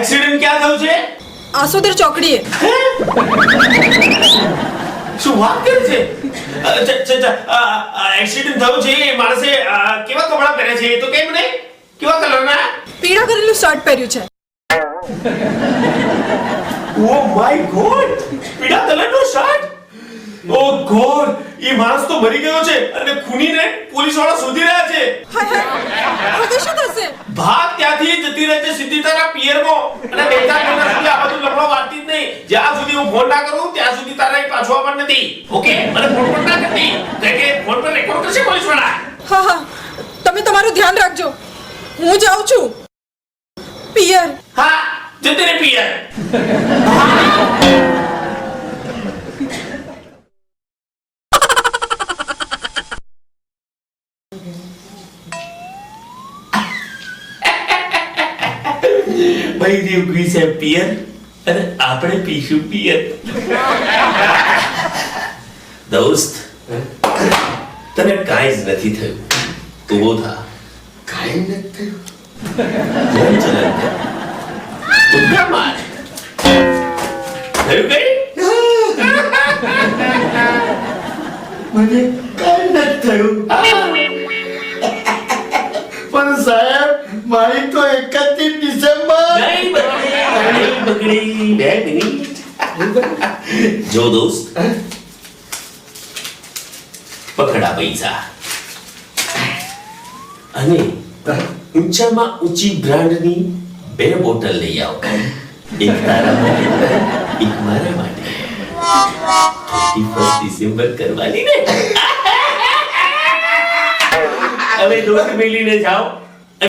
Accident ક્યાં થયું છે? આસોદર ચોકડીએ. શું વાત કરે છે? એક્સિડન્ટ થયું છે એ માણસે કેવા કપડાં પહેર્યા છે એ તો કેમ નહીં? કેવા કલરના? પીળા કરેલું શર્ટ પહેર્યું છે. Oh my god! પીળા કલરનો શર્ટ? ઓ ગોડ! એ માણસ તો મરી ગયો છે અને ખૂનીને પોલીસવાળા શોધી રહ્યા છે હાય હાય હવે શું થશે ભાગ ત્યાંથી જતી રહે છે સીધી તારા પિયરમાં. અને બે મહિના સુધી આ બધું લફડો વાળતી જ નહીં. જ્યાં સુધી હું ફોન ના કરું ત્યાં સુધી તારા પાછો આવવાનું નથી. ઓકે અને ફોન પણ ના કરતી. કે ફોન પર રેકોર્ડ કરશે પોલીસવાળા? હા હા. તમે તમારું ધ્યાન રાખજો. હું જાઉં છું. પિયર. હા જતી રે પિયર. ભાઈ ઉગી છે પિયર અને આપણે પીશું પિયર દોસ્ત તને કાંઈ જ નથી થયું. ઊભો થા. કાંઈ નથી થયું? ધ્યાન ચલાવ ઉદ્ધા માર. થયું કઈ? મને કાંઈ નથી થયું. પણ સાહેબ મારી તો એક જ બગડી. બે મિનિટ જો દોસ્ત પકડા પૈસા. અને ઊંચામાં ઊંચી બ્રાન્ડની બે બોટલ લઈ આવો. એક તારા માટે, એક મારા માટે. ફર્સ્ટ ડિસેમ્બર કરવાની ને. હવે દોસ્ત મિલીને જાઓ.